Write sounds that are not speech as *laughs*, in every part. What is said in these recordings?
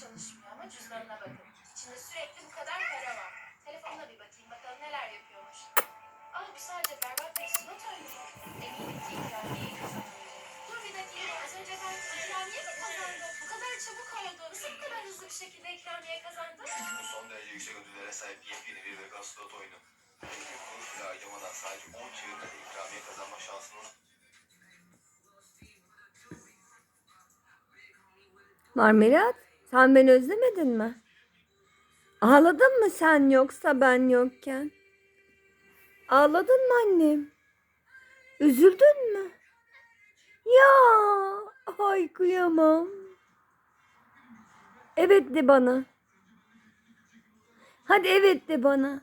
çalışmıyor ama cüzdanına bakın. İçinde sürekli bu kadar para var. Telefonuna bir bakayım bakalım neler yapıyormuş. Ama bu sadece berbat bir slot oyunu. Eminim ki ikramiyeyi kazanmayacak. Dur bir dakika az önce ben ikramiye mi kazandım? Bu kadar çabuk oldu. Nasıl bu kadar hızlı bir şekilde ikramiye kazandın? Bu son derece yüksek ödüllere sahip yepyeni bir vegan slot oyunu. Hiçbir kuruş bile harcamadan sadece 10 çığırda ikramiye kazanma şansınız var Marmelat sen beni özlemedin mi? Ağladın mı sen yoksa ben yokken? Ağladın mı annem? Üzüldün mü? Ya, ay kıyamam. Evet de bana. Hadi evet de bana.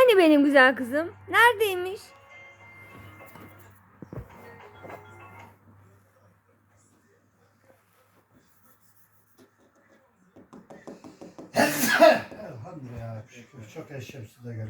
Hani benim güzel kızım? Neredeymiş? *laughs* Elhamdülillah. Çok eşyam size göre.